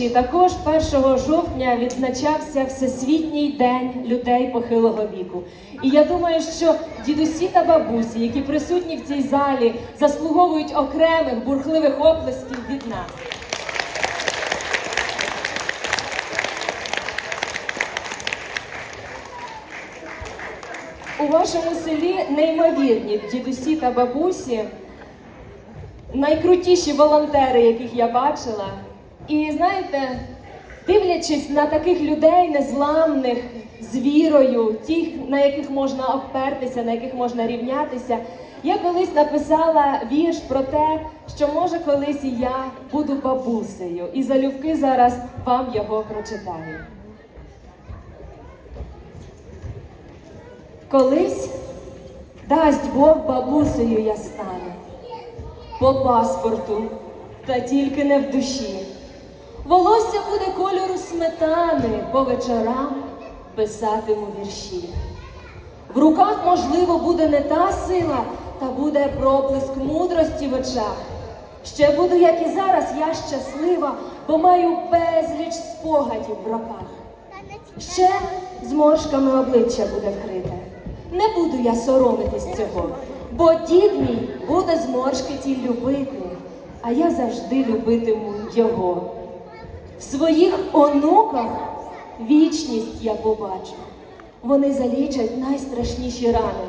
глядачі, також 1 жовтня відзначався Всесвітній день людей похилого віку. І я думаю, що дідусі та бабусі, які присутні в цій залі, заслуговують окремих бурхливих оплесків від нас. У вашому селі неймовірні дідусі та бабусі, найкрутіші волонтери, яких я бачила. І знаєте, дивлячись на таких людей незламних, з вірою, тих, на яких можна обпертися, на яких можна рівнятися, я колись написала вірш про те, що може колись і я буду бабусею. І залюбки зараз вам його прочитаю. Колись дасть Бог бабусею я стану по паспорту, та тільки не в душі. Волосся буде кольору сметани, по вечорам писатиму вірші. В руках, можливо, буде не та сила, та буде проблиск мудрості в очах. Ще буду, як і зараз, я щаслива, бо маю безліч спогадів в роках. Ще зморшками обличчя буде вкрите. Не буду я соромитись цього, бо дід мій буде зморшки ті любити, а я завжди любитиму його. В своїх онуках вічність я побачу. Вони залічать найстрашніші рани.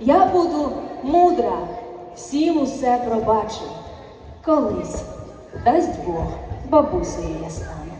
Я буду мудра, всім усе пробачу. Колись дасть Бог бабусею я стану.